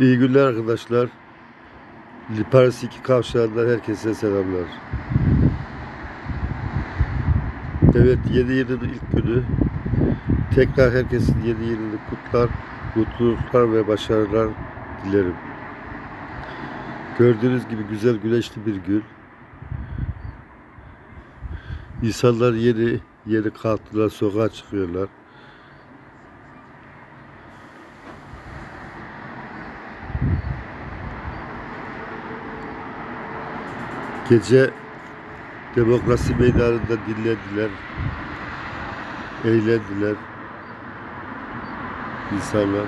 İyi günler arkadaşlar. Paris 2 kavşağından herkese selamlar. Evet yeni yılın ilk günü. Tekrar herkesin yeni yılını kutlar, mutluluklar ve başarılar dilerim. Gördüğünüz gibi güzel güneşli bir gün. İnsanlar yeni yeni kalktılar, sokağa çıkıyorlar. Gece demokrasi meydanında dinlediler, eğlendiler insanlar.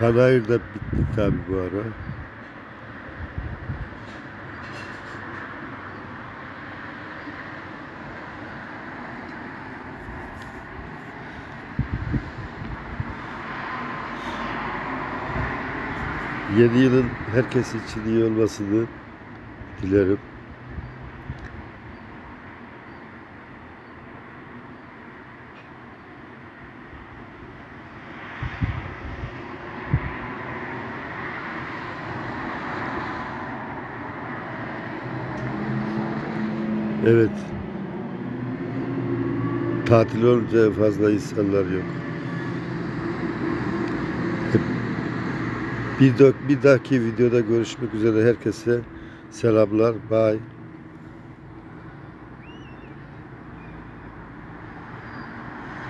Panayır da bitti tabi bu ara. Yeni yılın herkes için iyi olmasını dilerim. Evet. Tatil olunca fazla insanlar yok. Bir, bir dahaki videoda görüşmek üzere herkese selamlar. Bye.